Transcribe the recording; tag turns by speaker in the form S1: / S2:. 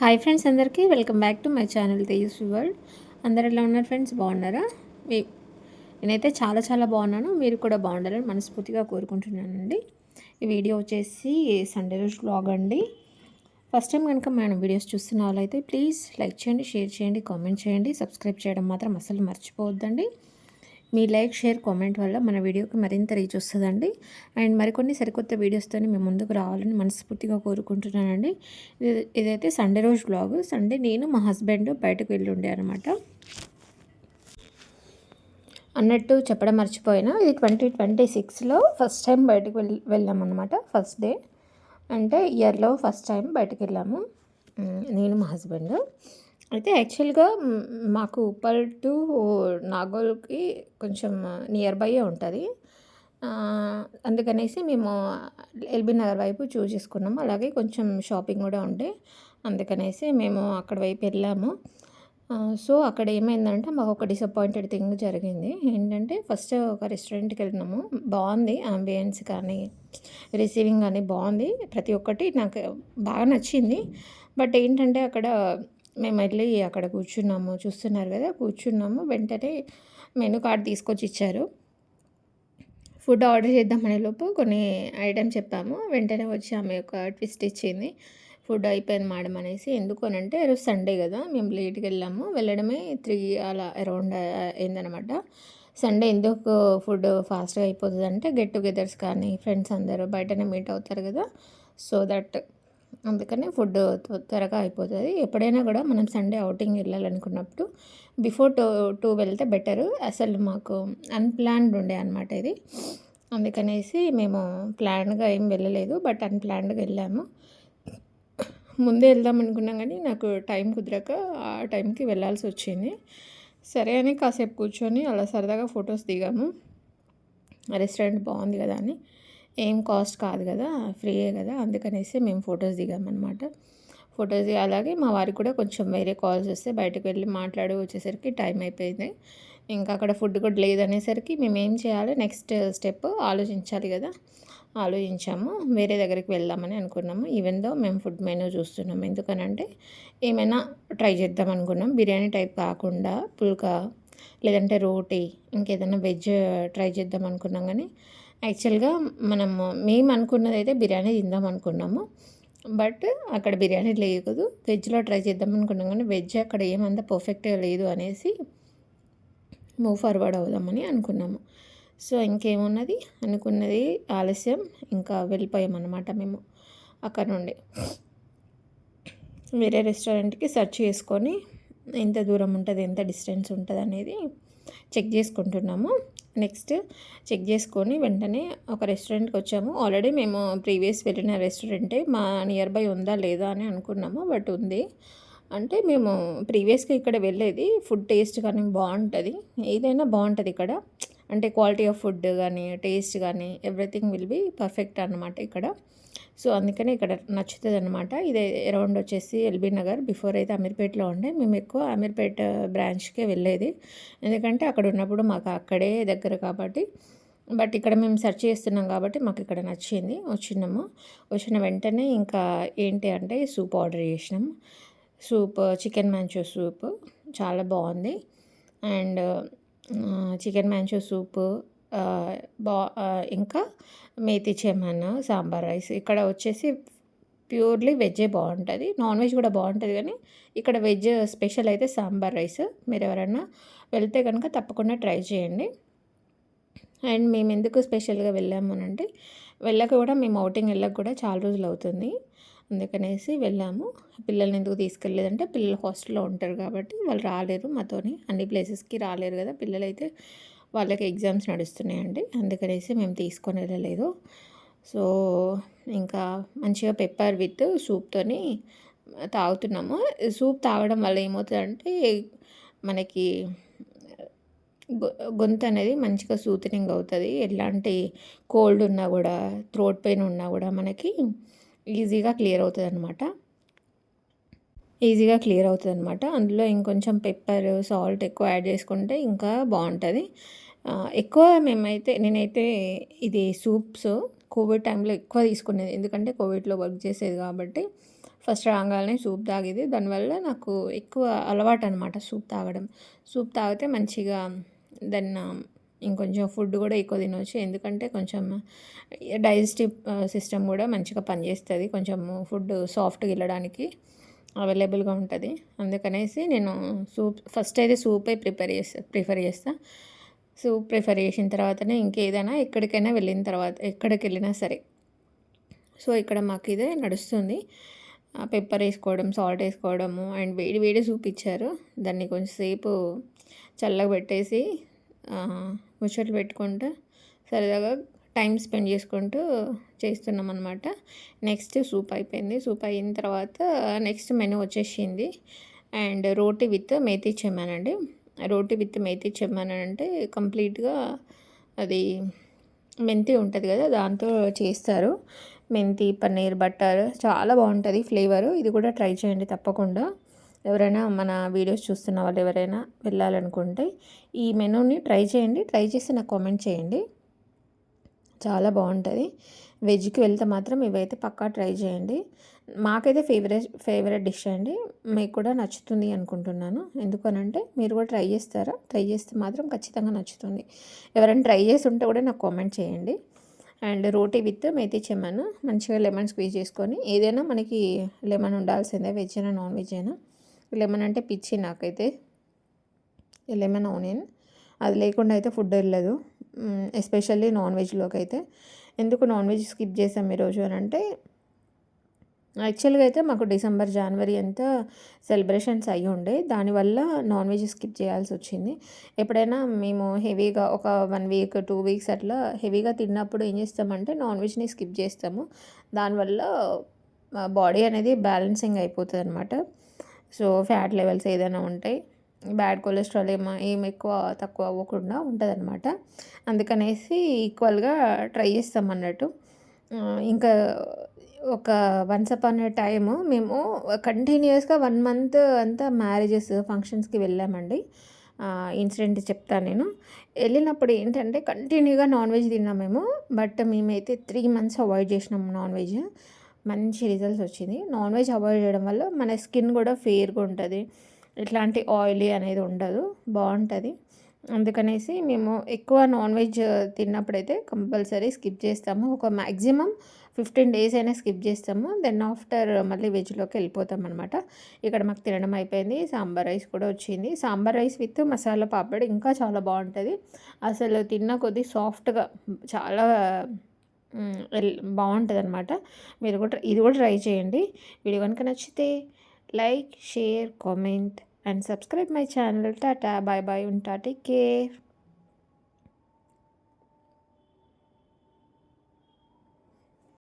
S1: Hi friends అందరికీ welcome back to my channel Tejaswi world. అందరు ఎలా ఉన్నారు ఫ్రెండ్స్? బాగున్నారా? మీ నేనైతే చాలా చాలా బాగున్నాను. మీరు కూడా బాగుండాలని మనస్ఫూర్తిగా కోరుకుంటున్నానండి. ఈ వీడియో వచ్చేసి సండే రోజు బ్లాగ్ అండి. ఫస్ట్ టైం కనుక మన వీడియోస్ చూస్తున్న వాళ్ళైతే ప్లీజ్ లైక్ చేయండి షేర్ చేయండి కామెంట్ చేయండి. సబ్స్క్రైబ్ చేయడం మాత్రం అసలు మర్చిపోవద్దండి. మీ లైక్ షేర్ కామెంట్ వల్ల మన వీడియోకి మరింత రీచ్ వస్తుందండి. అండ్ మరికొన్ని సరికొత్త వీడియోస్తో మేము ముందుకు రావాలని మనస్ఫూర్తిగా కోరుకుంటున్నానండి. ఇదైతే సండే రోజు బ్లాగ్ సండే నేను మా హస్బెండ్ బయటకు వెళ్ళి ఉండే అనమాట అన్నట్టు చెప్పడం మర్చిపోయినా ఇది ట్వంటీ ట్వంటీ సిక్స్లో ఫస్ట్ టైం బయటకు వెళ్ళి వెళ్ళాము అనమాట ఫస్ట్ డే. అంటే ఇయర్లో ఫస్ట్ టైం బయటకు వెళ్ళాము. నేను మా హస్బెండ్. అయితే యాక్చువల్గా మాకు ఉప్పల్ టు నాగోల్కి కొంచెం నియర్ బైయే ఉంటుంది. అందుకనేసి మేము ఎల్బీ నగర్ వైపు చూస్ చేసుకున్నాము అలాగే కొంచెం షాపింగ్ కూడా ఉండే. అందుకనేసి మేము అక్కడ వైపు వెళ్ళాము. సో అక్కడ ఏమైందంటే మాకు ఒక డిసప్పాయింటెడ్ థింగ్ జరిగింది. ఏంటంటే ఫస్ట్ ఒక రెస్టారెంట్కి వెళ్ళినాము. బాగుంది. అంబియన్స్ కానీ రిసీవింగ్ కానీ బాగుంది. ప్రతి ఒక్కటి నాకు బాగా నచ్చింది. బట్ ఏంటంటే అక్కడ మేము వెళ్ళి అక్కడ కూర్చున్నాము. చూస్తున్నారు కదా కూర్చున్నాము. వెంటనే మెనూ కార్డ్ తీసుకొచ్చి ఇచ్చారు. ఫుడ్ ఆర్డర్ చేద్దామనే లోపు కొన్ని ఐటమ్స్ చెప్పాము. వెంటనే వచ్చి ఆమె ఒక ట్విస్ట్ ఇచ్చింది. ఫుడ్ అయిపోయింది మేడం అనేసి. ఎందుకు అని అంటే రోజు సండే కదా మేము లేట్కి వెళ్ళాము. వెళ్ళడమే త్రీ అలా అరౌండ్ అయిందనమాట సండే ఎందుకు ఫుడ్ ఫాస్ట్గా అయిపోతుంది అంటే గెట్ టుగెదర్స్ కానీ ఫ్రెండ్స్ అందరూ బయటనే మీట్ అవుతారు కదా. సో దట్ అందుకని ఫుడ్ త్వరగా అయిపోతుంది. ఎప్పుడైనా కూడా మనం సండే అవుటింగ్ వెళ్ళాలనుకున్నప్పుడు బిఫోర్ టూ టూ వెళ్తే బెటరు. అసలు మాకు అన్ప్లాన్డ్ ఉండే అనమాట ఇది. అందుకనేసి మేము ప్లాన్గా ఏం వెళ్ళలేదు బట్ అన్ప్లాన్డ్గా వెళ్ళాము. ముందే వెళ్దాం అనుకున్నాం కానీ నాకు టైం కుదరక ఆ టైంకి వెళ్ళాల్సి వచ్చింది. సరే అని కాసేపు కూర్చొని అలా సరదాగా ఫొటోస్ దిగాము. రెస్టారెంట్ బాగుంది కదా అని. ఏం కాస్ట్ కాదు కదా ఫ్రీయే కదా అందుకనేసి మేము ఫొటోస్ దిగామన్నమాట. ఫొటోస్ అలాగే మా వారికి కూడా కొంచెం వేరే కాల్స్ వస్తే బయటకు వెళ్ళి మాట్లాడి వచ్చేసరికి టైం అయిపోయింది. ఇంకా అక్కడ ఫుడ్ కూడా లేదనేసరికి మేము ఏం చేయాలి నెక్స్ట్ స్టెప్ ఆలోచించాలి కదా ఆలోచించాము వేరే దగ్గరికి వెళ్దామని అనుకున్నాము. ఈవెన్ దో మేము ఫుడ్ మెనూ చూస్తున్నాము. ఎందుకనంటే ఏమైనా ట్రై చేద్దాం అనుకున్నాం. బిర్యానీ టైప్ కాకుండా పుల్కా లేదంటే రోటీ ఇంకేదైనా వెజ్ ట్రై చేద్దాం అనుకున్నాం కానీ యాక్చువల్గా మనము మేము అనుకున్నది అయితే బిర్యానీ తిందాం అనుకున్నాము. బట్ అక్కడ బిర్యానీ లేదు. వెజ్లో ట్రై చేద్దాం అనుకున్నాం కానీ వెజ్ అక్కడ ఏమంత పర్ఫెక్ట్గా లేదు అనేసి మూవ్ ఫార్వర్డ్ అవుదామని అనుకున్నాము. సో ఇంకేమున్నది? అనుకున్నది ఆలస్యం. ఇంకా వెళ్ళిపోయామన్నమాట మేము అక్కడ నుండి. వేరే రెస్టారెంట్కి సెర్చ్ చేసుకొని ఎంత దూరం ఉంటుంది ఎంత డిస్టెన్స్ ఉంటుంది అనేది చెక్ చేసుకుంటున్నాము. నెక్స్ట్ చెక్ చేసుకొని వెంటనే ఒక రెస్టారెంట్కి వచ్చాము. ఆల్రెడీ మేము ప్రీవియస్ వెళ్ళిన రెస్టారెంటే మా నియర్ బై ఉందా లేదా అని అనుకున్నాము. బట్ ఉంది. అంటే మేము ప్రీవియస్గా ఇక్కడ వెళ్ళేది ఫుడ్ టేస్ట్ కానీ బాగుంటుంది. ఏదైనా బాగుంటుంది ఇక్కడ. అంటే క్వాలిటీ ఆఫ్ ఫుడ్ కానీ టేస్ట్ కానీ ఎవ్రీథింగ్ విల్ బీ పర్ఫెక్ట్ అనమాట ఇక్కడ. సో అందుకని ఇక్కడ నచ్చుతుంది అనమాట ఇది అరౌండ్ వచ్చేసి ఎల్బీ నగర్. బిఫోర్ అయితే అమీర్పేటలో ఉండే. మేము ఎక్కువ అమీర్పేట బ్రాంచ్కే వెళ్ళేది. ఎందుకంటే అక్కడ ఉన్నప్పుడు మాకు అక్కడే దగ్గర కాబట్టి. బట్ ఇక్కడ మేము సెర్చ్ చేస్తున్నాం కాబట్టి మాకు ఇక్కడ నచ్చింది. వచ్చినాము వచ్చిన వెంటనే ఇంకా ఏంటి అంటే సూప్ ఆర్డర్ చేసినాం. Soup chicken manchow soup. చాలా బాగుంది. అండ్ చికెన్ మ్యాంచో సూపు బా ఇంకా మేతి చెమన్ సాంబార్ రైస్ ఇక్కడ వచ్చేసి ప్యూర్లీ వెజ్జే బాగుంటుంది. నాన్ వెజ్ కూడా బాగుంటుంది కానీ ఇక్కడ వెజ్ స్పెషల్ అయితే సాంబార్ రైస్. మీరు ఎవరైనా వెళ్తే కనుక తప్పకుండా ట్రై చేయండి. అండ్ మేము ఎందుకు స్పెషల్గా వెళ్ళాము అంటే వెళ్ళక కూడా మేము అవుటింగ్ వెళ్ళక కూడా చాలా రోజులు అవుతుంది. అందుకనేసి వెళ్ళాము. పిల్లల్ని ఎందుకు తీసుకెళ్ళలేదంటే పిల్లలు హాస్టల్లో ఉంటారు కాబట్టి వాళ్ళు రాలేరు. మాతోని అన్ని ప్లేసెస్కి రాలేరు కదా పిల్లలైతే. వాళ్ళకి ఎగ్జామ్స్ నడుస్తున్నాయండి. అందుకనేసి మేము తీసుకొని వెళ్ళలేదు. సో ఇంకా మంచిగా పెప్పర్ విత్ సూప్తోని తాగుతున్నాము. సూప్ తాగడం వల్ల ఏమవుతుందంటే మనకి గొంతు అనేది మంచిగా సూతనింగ్ అవుతుంది. ఎలాంటి కోల్డ్ ఉన్నా కూడా థ్రోట్ పెయిన్ ఉన్నా కూడా మనకి ఈజీగా క్లియర్ అవుతుంది అనమాట ఈజీగా క్లియర్ అవుతుంది అనమాట అందులో ఇంకొంచెం పెప్పర్ సాల్ట్ ఎక్కువ యాడ్ చేసుకుంటే ఇంకా బాగుంటుంది. ఎక్కువ మేమైతే నేనైతే ఇది సూప్స్ కోవిడ్ టైంలో ఎక్కువ తీసుకునేది. ఎందుకంటే కోవిడ్లో వర్క్ చేసేది కాబట్టి ఫస్ట్ రాగానే సూప్ తాగేది. దానివల్ల నాకు ఎక్కువ అలవాటు అనమాట సూప్ తాగడం. సూప్ తాగితే మంచిగా దాన్ని ఇంకొంచెం ఫుడ్ కూడా ఎక్కువ తినవచ్చు ఎందుకంటే కొంచెం డైజెస్టివ్ సిస్టమ్ కూడా మంచిగా పనిచేస్తుంది. కొంచెం ఫుడ్ సాఫ్ట్గా వెళ్ళడానికి అవైలబుల్గా ఉంటుంది. అందుకనేసి నేను సూప్ ఫస్ట్ అయితే సూపే ప్రిపేర్ చేస్తా ప్రిఫర్ చేస్తా. సూప్ ప్రిఫర్ చేసిన తర్వాతనే ఇంకేదైనా ఎక్కడికైనా వెళ్ళిన తర్వాత ఎక్కడికి వెళ్ళినా సరే. సో ఇక్కడ మాకు ఇదే నడుస్తుంది. పెప్పర్ వేసుకోవడం సాల్ట్ వేసుకోవడము అండ్ వేడి వేడి సూప్ ఇచ్చారు. దాన్ని కొంచెంసేపు చల్లగా పెట్టేసి ముచ్చట్లు పెట్టుకుంటూ సరదాగా టైం స్పెండ్ చేసుకుంటూ చేస్తున్నాం అనమాట నెక్స్ట్ సూప్ అయిపోయింది. సూప్ అయిన తర్వాత నెక్స్ట్ మెనూ వచ్చేసింది. అండ్ రోటీ విత్ మేతి చెమ్మానండి రోటి విత్ మేతి అంటే కంప్లీట్గా అది మెంతి ఉంటుంది కదా దాంతో చేస్తారు. మెంతి పన్నీర్ బటర్ చాలా బాగుంటుంది ఫ్లేవర్. ఇది కూడా ట్రై చేయండి తప్పకుండా. ఎవరైనా మన వీడియోస్ చూస్తున్న వాళ్ళు ఎవరైనా వెళ్ళాలనుకుంటే ఈ మెనూని ట్రై చేయండి. ట్రై చేసి నాకు కామెంట్ చేయండి. చాలా బాగుంటుంది. వెజ్కి వెళ్తే మాత్రం ఇవైతే పక్కా ట్రై చేయండి. మాకైతే ఫేవరెట్ ఫేవరెట్ డిష్ అండి. మీకు కూడా నచ్చుతుంది అనుకుంటున్నాను. ఎందుకనంటే మీరు కూడా ట్రై చేస్తారా? ట్రై చేస్తే మాత్రం ఖచ్చితంగా నచ్చుతుంది. ఎవరైనా ట్రై చేసి ఉంటే కూడా నాకు కామెంట్ చేయండి. అండ్ రోటీ విత్ మేతి చెమ్మను మంచిగా లెమన్ స్క్వీజ్ చేసుకొని ఏదైనా మనకి లెమన్ ఉండాల్సిందే వెజ్ అయినా నాన్ వెజ్ అయినా. లెమన్ అంటే పిచ్చి నాకైతే. Lemon onion. అది లేకుండా అయితే ఫుడ్ వెళ్ళదు. ఎస్పెషల్లీ నాన్ వెజ్లోకి అయితే ఎందుకు నాన్ వెజ్ స్కిప్ చేసాం ఈరోజు అని అంటే యాక్చువల్గా అయితే మాకు డిసెంబర్ జనవరి అంతా సెలబ్రేషన్స్ అయ్యి ఉండే. దానివల్ల నాన్ వెజ్ స్కిప్ చేయాల్సి వచ్చింది. ఎప్పుడైనా మేము హెవీగా ఒక వన్ వీక్ టూ వీక్స్ అట్లా హెవీగా తిన్నప్పుడు ఏం చేస్తామంటే నాన్ వెజ్ని స్కిప్ చేస్తాము. దానివల్ల బాడీ అనేది బ్యాలెన్సింగ్ అయిపోతుంది అనమాట సో ఫ్యాట్ లెవెల్స్ ఏదైనా ఉంటాయి బ్యాడ్ కొలెస్ట్రాల్ ఏమో ఏం ఎక్కువ తక్కువ అవ్వకుండా ఉంటుంది అనమాట అందుకనేసి ఈక్వల్గా ట్రై చేస్తాం అన్నట్టు. ఇంకా ఒక వన్స్ అపాన్ ఏ టైము మేము కంటిన్యూస్గా వన్ మంత్ అంతా మ్యారేజెస్ ఫంక్షన్స్కి వెళ్ళామండి. ఇన్సిడెంట్ చెప్తాను నేను. వెళ్ళినప్పుడు ఏంటంటే కంటిన్యూగా నాన్ వెజ్ తిన్నాం మేము. బట్ మేమైతే త్రీ మంత్స్ అవాయిడ్ చేసినాం నాన్ వెజ్ మంచి రిజల్ట్స్ వచ్చింది. నాన్ వెజ్ అవాయిడ్ చేయడం వల్ల మన స్కిన్ కూడా ఫేర్గా ఉంటుంది. ఇట్లాంటి ఆయిలీ అనేది ఉండదు. బాగుంటుంది. అందుకనేసి మేము ఎక్కువ నాన్ వెజ్ తిన్నప్పుడైతే కంపల్సరీ స్కిప్ చేస్తాము. ఒక మ్యాక్సిమం ఫిఫ్టీన్ డేస్ అయినా స్కిప్ చేస్తాము. దెన్ ఆఫ్టర్ మళ్ళీ వెజ్లోకి వెళ్ళిపోతాం అనమాట ఇక్కడ మాకు తినడం అయిపోయింది. సాంబార్ రైస్ కూడా వచ్చింది. సాంబార్ రైస్ విత్ మసాలా పాపడ్ ఇంకా చాలా బాగుంటుంది. అసలు తిన్న కొద్దీ సాఫ్ట్గా చాలా బాగుంటుంది అనమాట మీరు కూడా ఇది కూడా ట్రై చేయండి. వీడియో కనుక నచ్చితే like share comment. And subscribe my channel. Tata bye bye ఉంటా టేక్ కేర్.